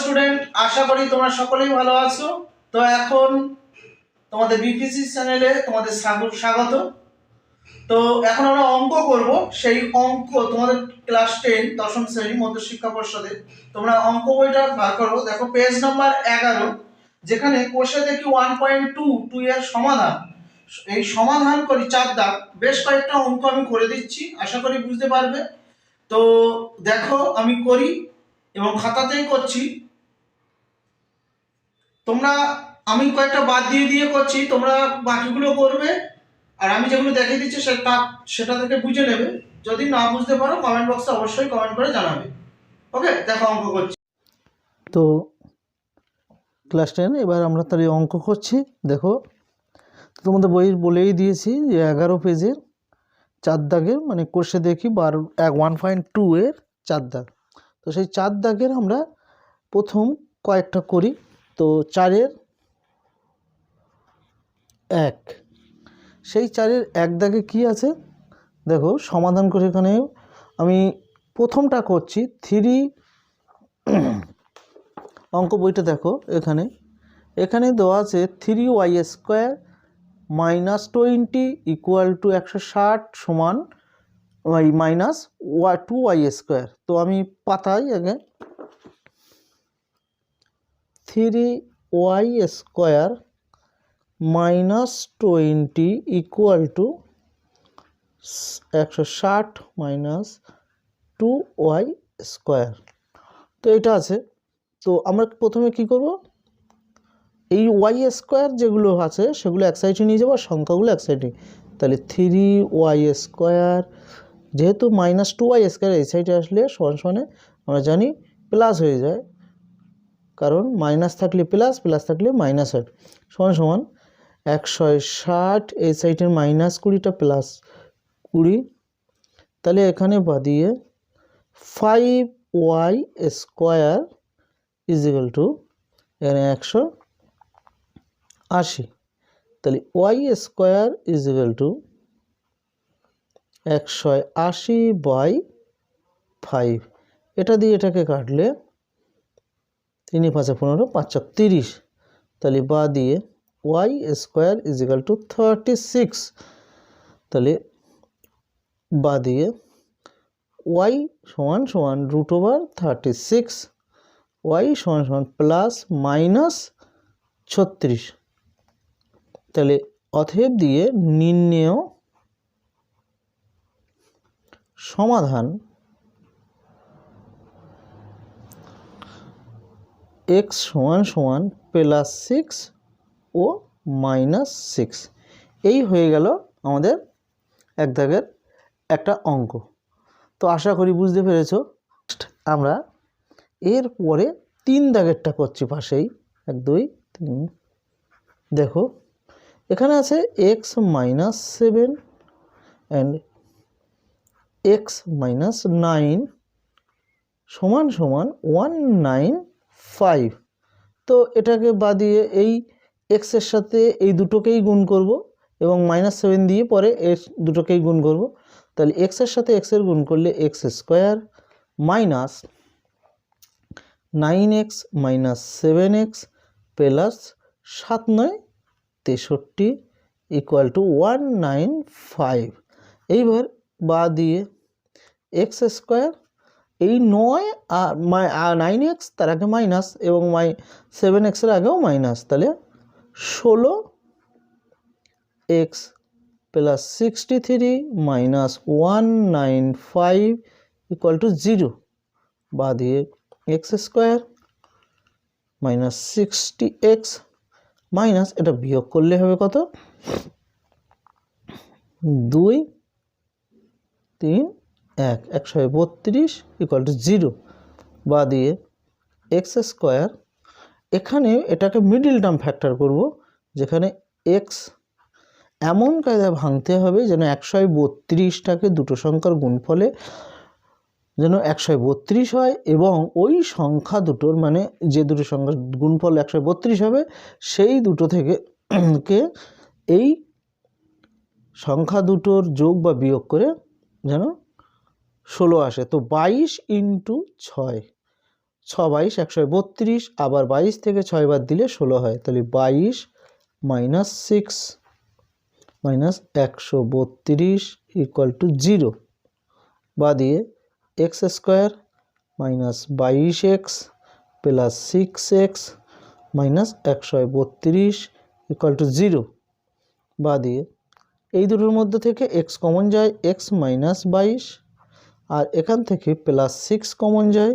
Student আশা করি তোমরা সকলেই ভালো আছো। তো এখন তোমাদের বিপিসি চ্যানেলে তোমাদের স্বাগ- স্বাগত। তো এখন আমরা অঙ্ক করব। সেই অঙ্ক তোমাদের ক্লাস টেন দশম শ্রেণি মধ্যশিক্ষা পর্ষদে তোমরা অঙ্ক বইটা বার করো। দেখো পেজ নাম্বার এগারো, যেখানে কোষে দেখি ওয়ান পয়েন্ট টু টু এর সমাধান। এই সমাধান করি চার দাগ। বেশ কয়েকটা অঙ্ক আমি করে দিচ্ছি, আশা করি বুঝতে পারবে। তো দেখো, আমি করি এবং খাতাতেই করছি। তোমরা, আমি কয়েকটা বাদ দিয়ে দিয়ে করছি, তোমরা বাকিগুলো করবে, আর আমি যেগুলো দেখিয়ে দিচ্ছি সেটা সেটা থেকে বুঝে নেবে। যদি না বুঝতে পারো কমেন্ট বক্সে অবশ্যই কমেন্ট করে জানাবে। ওকে দেখো অঙ্ক করছি। তো ক্লাস টেন এবার আমরা তাহলে অঙ্ক করছি, দেখো। তোমাদের বই, বলেই দিয়েছি যে এগারো পেজের চার দাগের মানে কোষে দেখি বারো, এক ওয়ান পয়েন্ট টু এর চার দাগ। তো সেই চার দাগের আমরা প্রথম কয়েকটা করি। তো চারের এক। সেই চারের এক দাগে কি আছে? দেখো, সমাধান করে এখানে আমি প্রথমটা করছি থ্রি অঙ্ক বইটা দেখো এখানে। এখানে দেওয়া আছে three Y square minus twenty equal to একশো ষাট সমান ওয়াই মাইনাস ওয়া, টু ওয়াই স্কোয়ার। তো আমি পাতাই আগে। Three Y square minus twenty equal to একশো ষাট মাইনাস টু ওয়াই স্কোয়ার তো এটা আছে। তো আমরা প্রথমে কি করব? এই ওয়াই স্কোয়ার যেগুলো আছে, সেগুলো এক সাইডে নিয়ে যাব আর সংখ্যাগুলো এক সাইডে তাহলে থ্রি ওয়াই স্কোয়ার যেহেতু মাইনাস টু ওয়াই স্কোয়ার এই সাইডে আসলে সমান সমানে আমরা জানি প্লাস হয়ে যায়। কারণ মাইনাস থাকলে প্লাস প্লাস থাকলে মাইনাস হয়। সমান সমান একশো ষাট, এই সাইডের মাইনাস কুড়িটা প্লাস কুড়ি। তাহলে এখানে বাদিয়ে five Y square is to এখানে একশো আশি। তাহলে ওয়াই স্কোয়ার ইজ টু একশো আশি বাই ফাইভ এটা দিয়ে এটাকে কাটলে তিন পাঁচে পনেরো, পাঁচ তিরিশ। তাহলে বা দিয়ে Y square is equal to thirty six তাহলে বা দিয়ে ওয়াই সমান সমান root over thirty six Y সমান সমান প্লাস মাইনাস ছত্রিশ। তাহলে অথেব দিয়ে নির্ণেয় সমাধান এক্স সমান সমান প্লাস সিক্স ও মাইনাস সিক্স এই হয়ে গেল আমাদের এক দাগের একটা অঙ্ক। তো আশা করি বুঝতে পেরেছ। আমরা এর পরে তিন দাগেরটা করছি পাশেই। এক, দুই, তিন। দেখো, এখানে আছে X minus seven and X minus nine সমান সমান ওয়ান নাইন ফাইভ তো এটাকে বাদিয়ে এই এক্সের সাথে এই দুটোকেই গুণ করব এবং মাইনাস সেভেন দিয়ে পরে এর দুটোকেই গুণ করব। তাহলে এক্সের সাথে এক্সের গুণ করলে X square minus nine X minus seven X plus সাত নয়, তেষট্টি equal to one nine five এইবার বা দিয়ে এক্স স্কোয়ার এই নয় আর মাই নাইন এক্স তার আগে মাইনাস এবং মাই সেভেন এক্সের আগেও মাইনাস তাহলে ষোলো X plus sixty three minus one nine five equal to zero বা দিয়ে X square minus sixty X minus এটা বিয়োগ করলে হবে কত? দুই, তিন এক, একশো বত্রিশ ইকুয়াল টু জিরো বা দিয়ে এক্স স্কোয়ার এখানে এটাকে মিডিল টার্ম ফ্যাক্টর করব, যেখানে এক্স এমন কায়দায় ভাঙতে হবে যেন একশো বত্রিশটাকে দুটো সংখ্যার গুণফলে যেন একশো বত্রিশ হয় এবং ওই সংখ্যা দুটোর মানে যে দুটো সংখ্যার গুণফল একশো বত্রিশ হবে, সেই দুটো থেকে কে এই সংখ্যা দুটোর যোগ বা বিয়োগ করে যেন ষোলো আসে, তো বাইশ ইন্টু ছয়। ছ বাইশ, একশো বত্রিশ, আবার বাইশ থেকে ছয় বার দিলে ষোলো হয়, তাহলে বাইশ মাইনাস সিক্স মাইনাস একশো বত্রিশ ইকুয়াল টু জিরো বা দিয়ে এক্স স্কোয়ার মাইনাস বাইশ X plus six X minus একশো বত্রিশ ইকুয়াল টু জিরো বা দিয়ে এই দুটোর মধ্যে থেকে এক্স কমন যায়, এক্স মাইনাস বাইশ আর এখান থেকে প্লাস সিক্স কমন যায়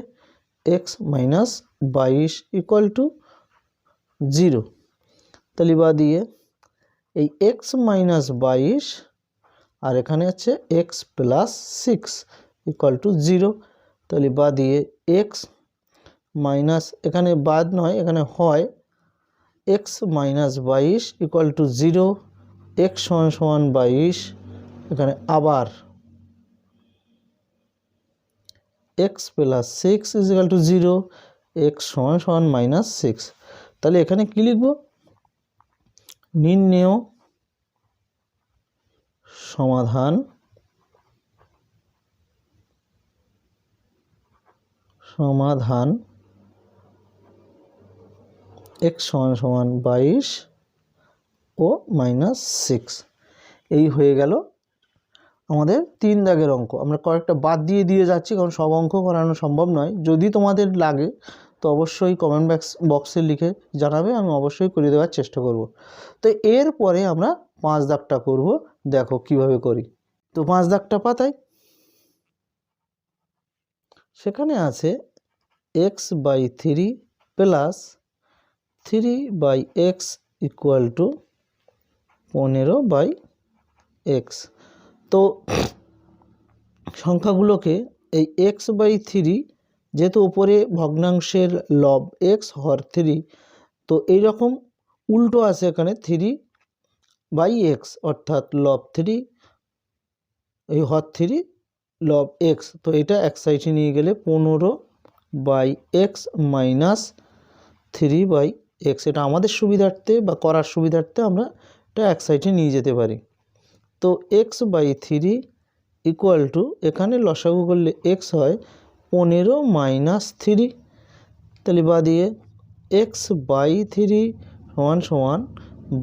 এক্স মাইনাস বাইশ ইকুয়াল টু জিরো তাহলে বা দিয়ে এই এক্স মাইনাস বাইশ, আর এখানে আছে X plus six equal to zero তাহলে বা দিয়ে এক্স মাইনাস এখানে বাদ নয়, এখানে হয় এক্স মাইনাস বাইশ ইকুয়াল টু জিরো এক্স সমান সমান বাইশ, এখানে আবার X plus six is equal to zero X সমান সমান মাইনাস সিক্স তাহলে এখানে কী লিখব? নির্ণেয় সমাধান সমাধান এক্স সমান সমান বাইশ ও মাইনাস সিক্স এই হয়ে গেল আমাদের তিন দাগের অঙ্ক। আমরা কয়েকটা বাদ দিয়ে দিয়ে যাচ্ছি, কারণ সব অঙ্ক করানো সম্ভব নয়। যদি তোমাদের লাগে, তো অবশ্যই কমেন্ট বক্স বক্সে লিখে জানাবে, আমি অবশ্যই করে দেওয়ার চেষ্টা করব। তো এরপরে আমরা পাঁচ দাগটা করব, দেখো কীভাবে করি। তো পাঁচ দাগটা পাতাই সেখানে আছে X by three plus three by X equal to পনেরো বাই এক্স তো সংখ্যাগুলোকে এই এক্স বাই থ্রি যেহেতু উপরে ভগ্নাংশের লব এক্স হর থ্রি তো এই রকম উল্টো আছে এখানে থ্রি বাই এক্স অর্থাৎ লব থ্রি এই হর থ্রি লব এক্স তো এটা এক সাইডে নিয়ে গেলে পনেরো by X minus three by X এটা আমাদের সুবিধার্থে বা করার সুবিধার্থে আমরা এটা এক সাইডে নিয়ে যেতে পারি। তো X by three equal to এখানে লসাগু করলে এক্স হয় পনেরো মাইনাস থ্রি তাহলে বা দিয়ে এক্স বাই থ্রি সমান সমান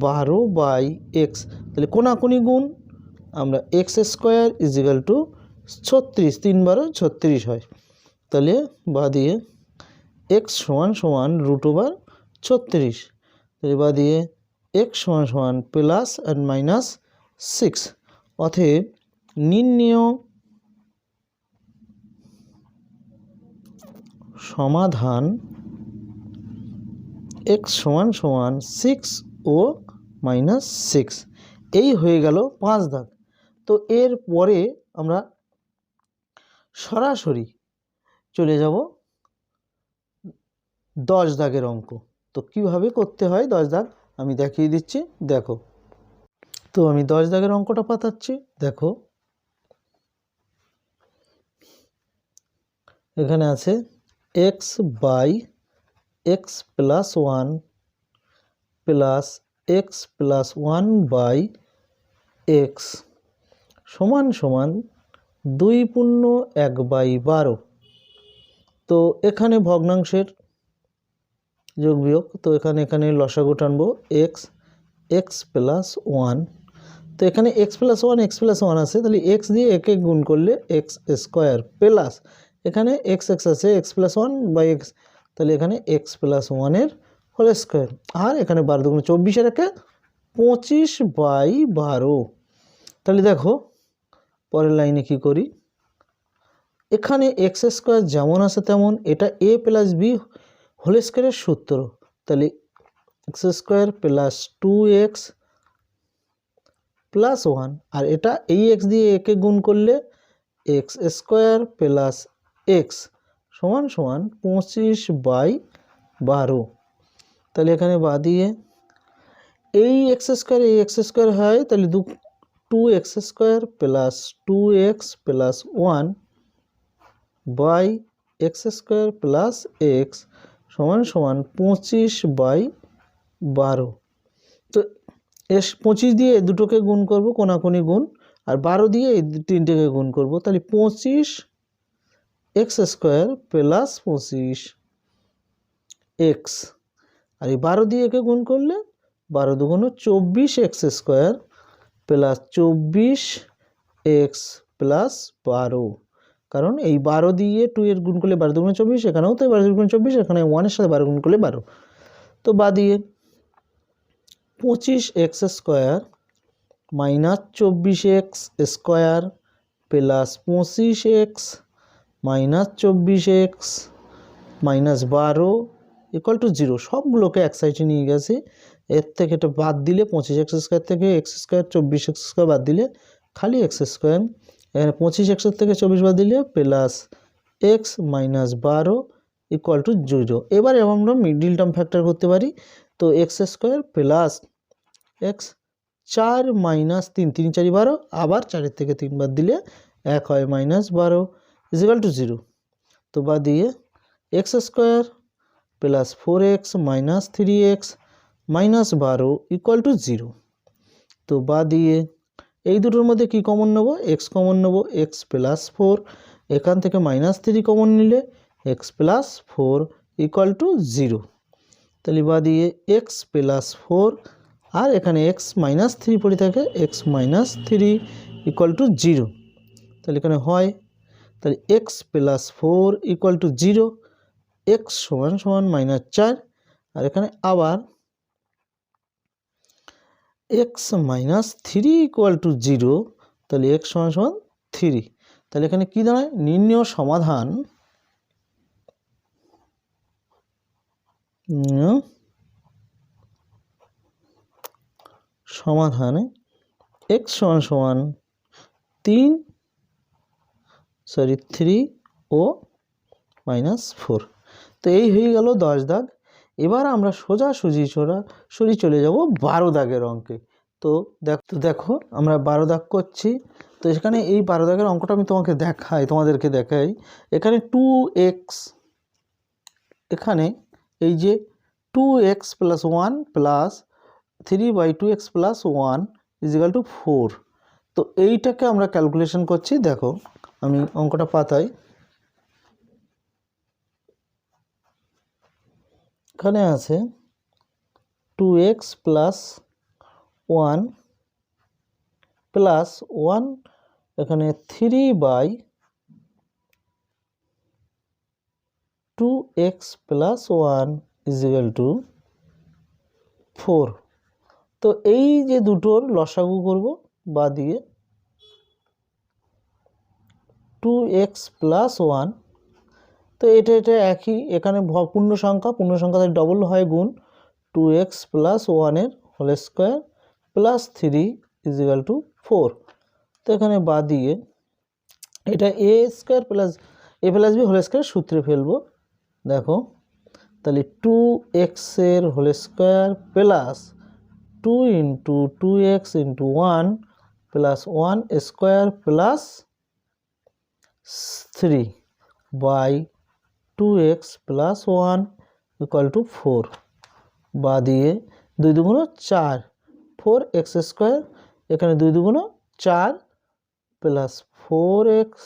বারো বাই এক্স তাহলে কোনাকুনি গুণ আমরা এক্স স্কোয়ার ইজিক্যাল টু ছত্রিশ, তিন বারো ছত্রিশ হয়। তাহলে বা দিয়ে এক্স সমান সমান রুট ওভার ছত্রিশ। তাহলে বা দিয়ে এক্স সমান সমান প্লাস অ্যান্ড মাইনাস সিক্স। অতএব নির্ণেয় সমাধান এক্স সমান সমান সিক্স ও মাইনাস সিক্স। এই হয়ে গেল পাঁচ দাগ। তো এর পরে আমরা সরাসরি চলে যাব দশ দাগের অঙ্ক। তো কীভাবে করতে হয় দশ দাগ? আমি দেখিয়ে দিচ্ছি। দেখো তো আমি দশ দাগের অঙ্কটা পাতাচ্ছি, দেখো। এখানে আছে X by X plus one plus X plus one by X সমান সমান দুই পূর্ণ এক বাই বারো। তো এখানে ভগ্নাংশের যোগ বিয়োগ, তো এখানে এখানে লসাগু টানবো এক্স এক্স প্লাস ওয়ান তো এখানে X plus one X plus one আছে, তাহলে এক্স দিয়ে একে গুণ করলে এক্স স্কোয়ার প্লাস এখানে এক্স এক্স আছে X plus one by X তাহলে এখানে এক্স প্লাস ওয়ানের হোল স্কোয়ার আর এখানে বারো দুগুণ চব্বিশের একে পঁচিশ বাই বারো। তাহলে দেখো, পরের লাইনে কি করি? এখানে এক্স স্কোয়ার যেমন আছে তেমন, এটা এ প্লাস বি হোল স্কোয়ারের সূত্র। তাহলে X square plus two X plus one আর এটা এই এক্স দিয়ে একে গুণ করলে এক্স স্কোয়ার প্লাস এক্স সমান সমান পঁচিশ বাই বারো। তাহলে এখানে বা দিয়ে এই এক্স স্কোয়ার এই এক্স স্কোয়ার হয়, তাহলে দু two X square plus two X plus one by X square plus X সমান সমান পঁচিশ বাই বারো। তো এস পঁচিশ দিয়ে দুটোকে গুণ করব, কোনাকুনি গুণ, আর বারো দিয়ে এই তিনটেকে গুণ করব, তাহলে পঁচিশ এক্স স্কোয়ার প্লাস পঁচিশ এক্স। আর এই বারো দিয়ে একে গুণ করলে বারো দুগুণ চব্বিশ এক্স স্কোয়ার প্লাস চব্বিশ এক্স প্লাস বারো। কারণ এই বারো দিয়ে টু এর গুণ করলে বারো দুগুণ চব্বিশ, এখানেও তো বারো দুগুণ চব্বিশ, এখানে ওয়ানের সাথে বারো গুণ করলে বারো। তো বা দিয়ে পঁচিশ এক্স স্কোয়ার মাইনাস চব্বিশ এক্স স্কোয়ার প্লাস পঁচিশ এক্স মাইনাস চব্বিশ এক্স মাইনাস বারো ইকুয়াল টু জিরো সবগুলোকে এক সাইডে নিয়ে গেছে। এর থেকে এটা বাদ দিলে পঁচিশ এক্স স্কোয়ার থেকে এক্স স্কোয়ার, চব্বিশ এক্স স্কোয়ার বাদ দিলে খালি এক্স স্কোয়ার। এখানে পঁচিশ এক্সের থেকে চব্বিশ বাদ দিলে প্লাস এক্স মাইনাস বারো ইকুয়াল টু জিরো এবারে আমরা মিডিল টার্ম ফ্যাক্টর করতে পারি। তো এক্স স্কোয়ার প্লাস এক্স চার মাইনাস তিন তিন, চারি, বারো, আবার চারের থেকে তিন বাদ দিলে এক হয় মাইনাস বারো ইজিক্যাল টু জিরো তো বা দিয়ে X square plus four X minus three X minus বারো ইকুয়াল টু জিরো তো বা দিয়ে এই দুটোর মধ্যে কি কমন নেব? এক্স কমন নেব এক্স প্লাস ফোর এখান থেকে মাইনাস থ্রি কমন নিলে X plus four equal to zero তাহলে বা দিয়ে এক্স প্লাস ফোর আর এখানে এক্স মাইনাস থ্রি পড়ে থাকে X minus three equal to zero তাহলে এখানে হয়, তাহলে X plus four equal to zero X সমান সমান মাইনাস চার, আর এখানে আবার X minus three equal to zero তাহলে এক্স সমান সমান থ্রি তাহলে এখানে কী দাঁড়ায়? নির্ণয় সমাধান নির্ণয় সমাধানে এক্স সমান সমান তিন সরি থ্রি ও মাইনাস ফোর তো এই হয়ে গেল দশ দাগ। এবার আমরা সোজাসুজি সোজা সরি চলে যাব বারো দাগের অঙ্কে। তো দেখ তো দেখো আমরা বারো দাগ করছি। তো এখানে এই বারো দাগের অঙ্কটা আমি তোমাকে দেখাই, তোমাদেরকে দেখাই। এখানে টু এক্স এখানে এই যে two X plus one plus three by two X plus one is equal to four তো এইটাকে আমরা ক্যালকুলেশন করছি, দেখো, আমি অঙ্কটা পাতাই। এখানে আছে two X plus one plus one এখানে three by two X plus one is equal to four তো এই যে দুটোর লসাগু করব বা দিয়ে টু এক্স প্লাস ওয়ান তো এটা এটা একই, এখানে পূর্ণ সংখ্যা, পূর্ণ সংখ্যাতে ডবল হয় গুণ টু এক্স প্লাস ওয়ানের whole square plus three is equal to four তো এখানে বা দিয়ে এটা A square plus A plus B whole square সূত্রে ফেলব। দেখো, তাহলে টু এক্সের whole square plus two into two X into one plus one square plus three by two X plus one equal to four বা দিয়ে দুই দুগুণ চার ফোর এক্স স্কোয়ার এখানে দুই দুগুণ চার plus four X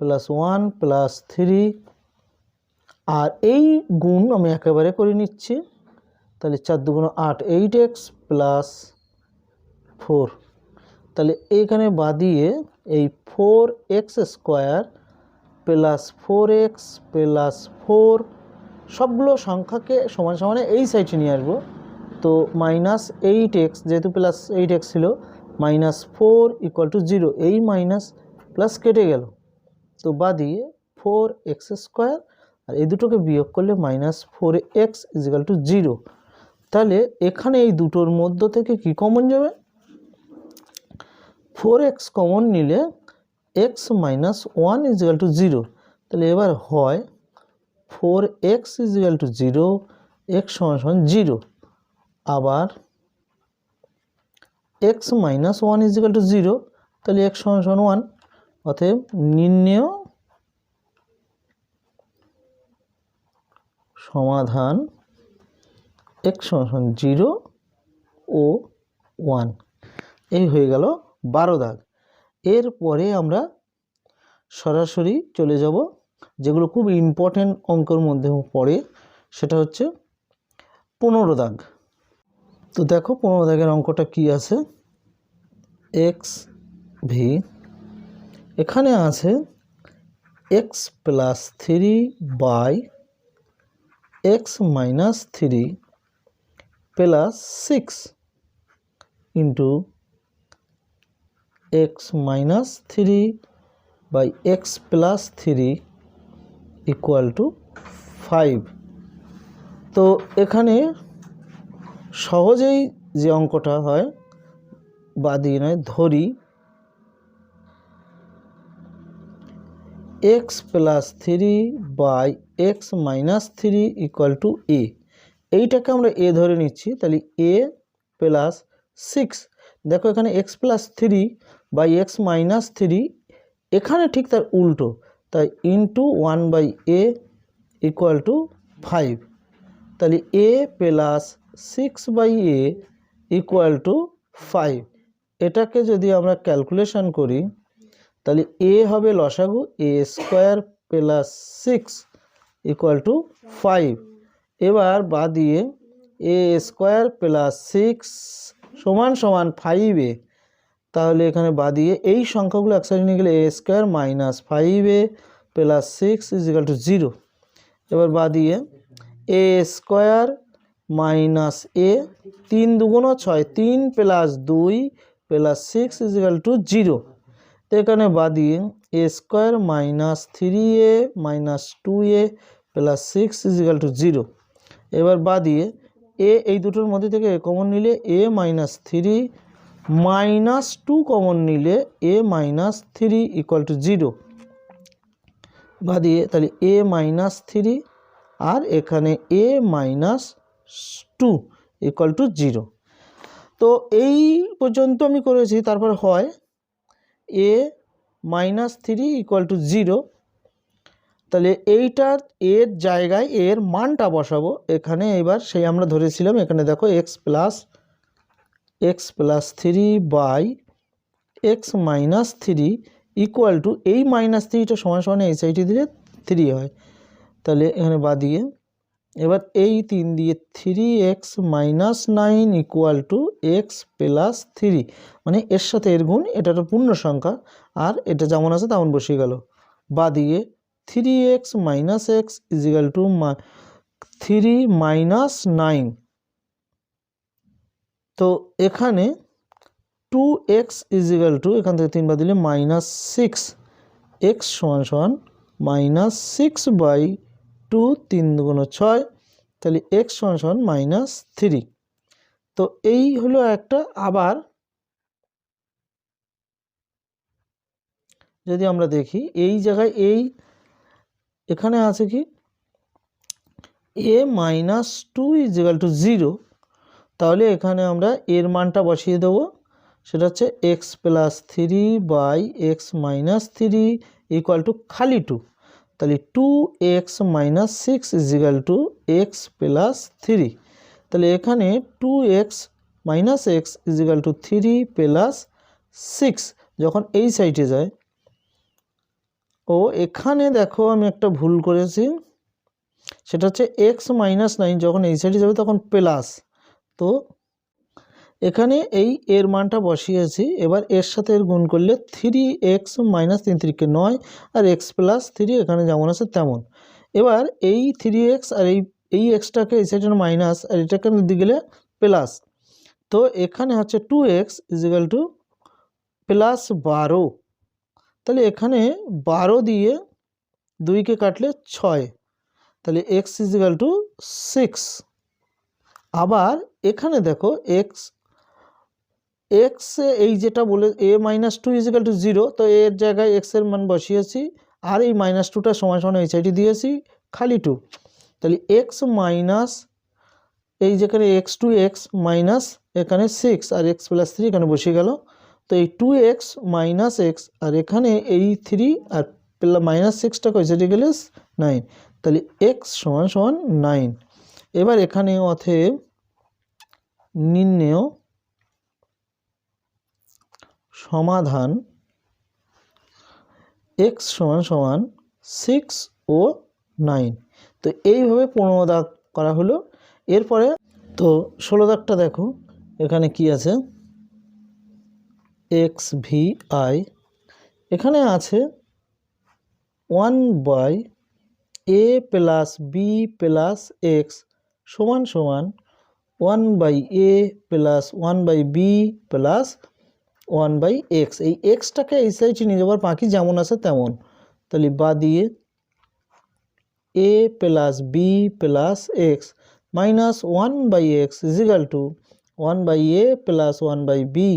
plus one plus three আর এই গুণ আমি একেবারে করে নিচ্ছি, তাহলে চার দুগুণ আট এইট এক্স প্লাস ফোর তাহলে এইখানে বাদিয়ে এই four X square plus four X plus four সবগুলো সংখ্যাকে সমান সমানে এই সাইডে নিয়ে আসব। তো মাইনাস এইট এক্স যেহেতু প্লাস এইট এক্স ছিল minus four equal to zero এই মাইনাস প্লাস কেটে গেল। তো বাদিয়ে ফোর এক্স স্কোয়ার আর এই দুটোকে বিয়োগ করলে minus four X is equal to zero তাহলে এখানে এই দুটোর মধ্য থেকে কি কমন যাবে? ফোর এক্স কমন নিলে X minus one is equal to zero তাহলে এবার হয় four X is equal to zero X সমান সমান জিরো আবার X minus one is equal to zero তাহলে এক্স সমান সমান ওয়ান অতএব নির্ণেয় সমাধান এক্স সমান জিরো ও ওয়ান এই হয়ে গেল বারো দাগ। এরপরে আমরা সরাসরি চলে যাব, যেগুলো খুব ইম্পর্ট্যান্ট অঙ্কের মধ্যে পড়ে, সেটা হচ্ছে পনেরো দাগ। তো দেখো পনেরো দাগের অঙ্কটা কি আছে? এক্স ভি এখানে আছে X plus three by X minus three plus six into X minus three by X plus three equal to five. তো এখানে সহজেই যে অঙ্কটা হয় বা দিয়ে নয়, ধরি X plus three by X minus three equal to A. এইটাকে আমরা এ ধরে নিচ্ছি, তাহলে এ প্লাস সিক্স দেখো এখানে X plus three by X minus three এখানে ঠিক তার উল্টো, তাই into one by A equal to five তাহলে A plus six by A equal to five এটাকে যদি আমরা ক্যালকুলেশন করি, তাহলে এ হবে লসাগু A square plus six equal to five এবার বা দিয়ে এ স্কোয়ার প্লাস সিক্স সমান সমান ফাইভ এ, তাহলে এখানে বা দিয়ে এই সংখ্যাগুলো একসাথে নিয়ে গেলে A square minus five A plus six is equal to zero এবার বা দিয়ে এ স্কোয়ার মাইনাস এ তিন দুগুণ ছয়, তিন প্লাস দুই plus six is equal to zero এখানে বা দিয়ে A square minus three A minus two A plus six is equal to zero এবার বা দিয়ে এ, এই দুটোর মধ্যে থেকে কমন নিলে A minus three minus two common নিলে A minus three equal to zero বা দিয়ে তাহলে এ মাইনাস থ্রি আর এখানে A minus two equal to zero তো এই পর্যন্ত আমি করেছি, তারপর হয় A minus three equal to zero তাহলে এইটার এর জায়গায় এর মানটা বসাবো। এখানে এবার সেই আমরা ধরেছিলাম, এখানে দেখো X plus X plus three by X minus three equal to এই মাইনাস থ্রিটা সমান সমান এই সাইডে দিলে থ্রি হয়। তাহলে এখানে বা দিয়ে এবার এই তিন দিয়ে three X minus nine equal to X plus three মানে এর সাথে এর গুণ এটা একটা পূর্ণ সংখ্যা আর এটা যেমন আছে তেমন বসিয়ে গেল। বা দিয়ে three X minus X is equal to three minus nine তো এখানে টু এক্স ইজিক্যাল টু এখান থেকে তিনবার দিলে মাইনাস সিক্স এক্স সমান সমান মাইনাস সিক্স বাই টু তিন দুগুণ ছয়, তাহলে এক্স সমান সমান মাইনাস থ্রি তো এই হলো একটা, আবার যদি আমরা দেখি এই জায়গায় এই এখানে আছে কি? A minus two is is equal to zero তাহলে এখানে আমরা এর মানটা বসিয়ে দেবো। সেটা হচ্ছে X plus three by X minus three equal to খালি টু তাহলে two X minus six is is equal to X plus three তাহলে এখানে two X minus X is is equal to three plus six যখন এই সাইডে যায় ও এখানে দেখো আমি একটা ভুল করেছি। সেটা হচ্ছে এক্স মাইনাস নাইন যখন এই সাইডে যাবে তখন প্লাস তো এখানে এই এর মানটা বসিয়েছি, এবার এর সাথে এর গুণ করলে থ্রি এক্স মাইনাস তিন থ্রিকে নয় আর এক্স প্লাস থ্রি এখানে যেমন আছে তেমন। এবার এই থ্রি এক্স আর এই এই এক্সটাকে এই সাইডের মাইনাস আর এটাকে দিকে গেলে প্লাস তো এখানে হচ্ছে two X is equal to plus বারো। তাহলে এখানে বারো দিয়ে দুইকে কাটলে ছয়। তাহলে এক্স ইজিক্যাল টু সিক্স আবার এখানে দেখো এক্স এক্স এই যেটা বলে A minus two is equal to zero তো এর জায়গায় এক্সের মান বসিয়েছি, আর এই মাইনাস টুটা সময় সমান এই সাইডে দিয়েছি, খালি টু তাহলে এক্স মাইনাস এই যেখানে এক্স টু এক্স মাইনাস এখানে সিক্স আর এক্স প্লাস থ্রি এখানে বসে গেল। তো এই টু এক্স মাইনাস এক্স আর এখানে এই থ্রি আর মাইনাস সিক্সটাকে ওই সাইডে গেলে নাইন তাহলে এক্স সমান সমান নাইন এবার এখানে অথব নির্ণেয় সমাধান এক্স সমান সমান সিক্স ও নাইন তো এইভাবে পনেরো দাগ করা হলো। এরপরে তো ষোলো দাগটা দেখো, এখানে কি আছে? X V I. এখানে আছে one by a plus b plus x সমান সমান one by a plus one by b plus one by x. এই এক্সটাকে এই সাইডে নিয়ে যাবার বাকি যেমন আছে তেমন। তাহলে বা দিয়ে a plus b plus x minus one by x is equal to one by a plus one by b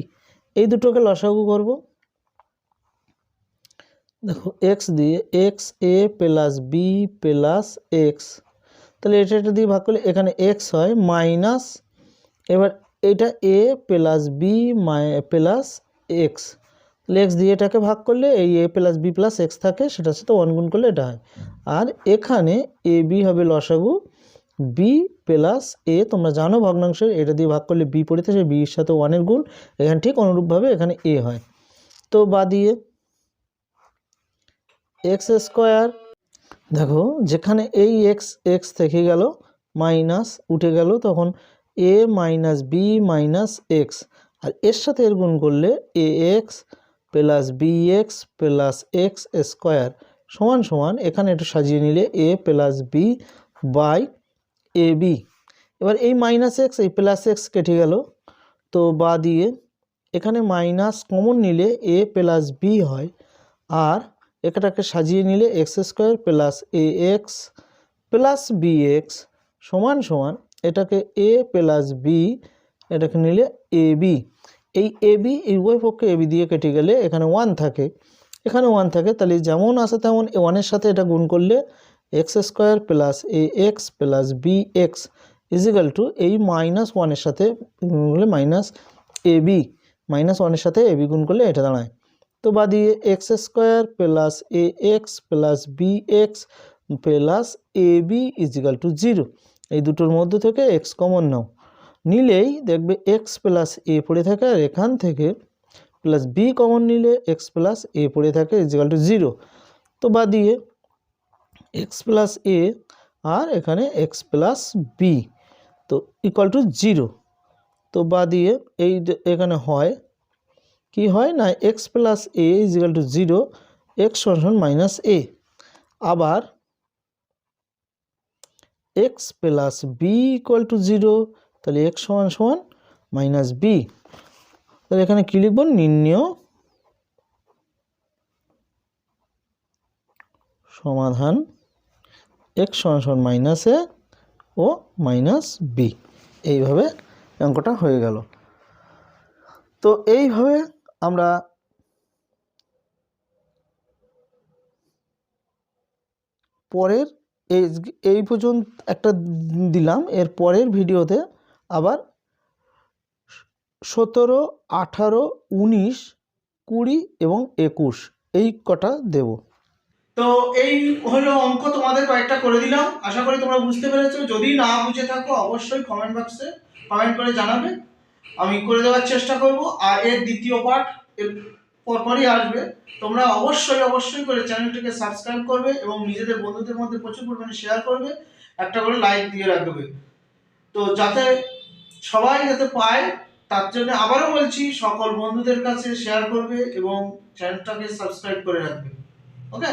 এই দুটোকে লসাগু করব। দেখো এক্স দিয়ে x a plus b plus x তাহলে এটা এটা দিয়ে ভাগ করলে এখানে এক্স হয় মাইনাস এবার এটা এ প্লাস বি মাই প্লাস এক্স তাহলে এক্স দিয়ে এটাকে ভাগ করলে এই a plus b plus x থাকে, সেটার সাথে ওয়ান গুণ করলে এটা হয়। আর এখানে এ বি হবে লসাগু। বি প্লাস এ তোমরা জানো ভগ্নাংশের, এটা দিয়ে ভাগ করলে বি পড়ে থাকে বির সাথে ওয়ানের গুণ, এখানে ঠিক অনুরূপভাবে এখানে এ হয়। তো বা দিয়ে এক্স স্কোয়ার দেখো, যেখানে এই এক্স এক্স থেকে গেল মাইনাস উঠে গেল তখন a minus b minus x আর এর সাথে এর গুণ করলে a x plus b x plus x square সমান সমান, এখানে একটু সাজিয়ে নিলে a plus b by a b এবার এই মাইনাস এক্স এই প্লাস এক্স কেটে গেল। তো বা দিয়ে এখানে মাইনাস কমন নিলে এ প্লাস বি হয়। আর এটাকে সাজিয়ে নিলে x square plus a x plus b x সমান সমান এটাকে এ প্লাস বি এটাকে নিলে এ বি এই এ বি এই উভয় পক্ষে এ বি দিয়ে কেটে গেলে এখানে ওয়ান থাকে। এখানে ওয়ান থাকে, তাহলে যেমন আসে তেমন ওয়ানের সাথে এটা গুণ করলে x square plus a x plus b x is equal to এই মাইনাস ওয়ানের সাথে করলে মাইনাস এ বি, মাইনাস ওয়ানের সাথে এ বি গুণ করলে এটা দাঁড়ায়। তো বা দিয়ে x square plus a x plus b x plus a b is equal to zero. এই দুটোর মধ্যে থেকে এক্স কমন নাও। নিলেই দেখবে এক্স প্লাস এ পড়ে থাকে আর এখান থেকে প্লাস বি কমন নিলে এক্স প্লাস এ পড়ে থাকে ইজিক্যাল টু জিরো। তো বা দিয়ে এক্স প্লাস এ আর এখানে এক্স প্লাস বি তো ইকুয়াল টু জিরো তো বা দিয়ে এই এখানে হয়, কি হয় না x plus a is equal to zero x সমান মাইনাস এ আবার x plus b equal to zero তাহলে এক্স সমান সমান মাইনাস বি তাহলে এখানে কী লিখব? নির্ণয় সমাধান এক্স সমান মাইনাস এ ও মাইনাস বি। এইভাবে অঙ্কটা হয়ে গেল। তো এইভাবে আমরা পরের এই এই পর্যন্ত একটা দিলাম, এর পরের ভিডিওতে আবার সতেরো, আঠারো, উনিশ, কুড়ি এবং একুশ, এই কটা দেব। তো এই হলো অঙ্ক, তোমাদের কয়েকটা করে দিলাম। আশা করি তোমরা বুঝতে পেরেছ। যদি না বুঝে থাকো, অবশ্যই কমেন্ট বক্সে কমেন্ট করে জানাবে। আমি করে দেওয়ার চেষ্টা করব। আর এর দ্বিতীয় পার্ট এর পরপরই আসবে। তোমরা অবশ্যই অবশ্যই করে চ্যানেলটিকে সাবস্ক্রাইব করবে এবং নিজেদের বন্ধুদের মধ্যে প্রচুর পরিমাণে শেয়ার করবে। একটা করে লাইক দিয়ে রাখবে। তো যাতে সবাই যাতে পায়, তার জন্য আবারও বলছি, সকল বন্ধুদের কাছে শেয়ার করবে এবং চ্যানেলটাকে সাবস্ক্রাইব করে রাখবে। ওকে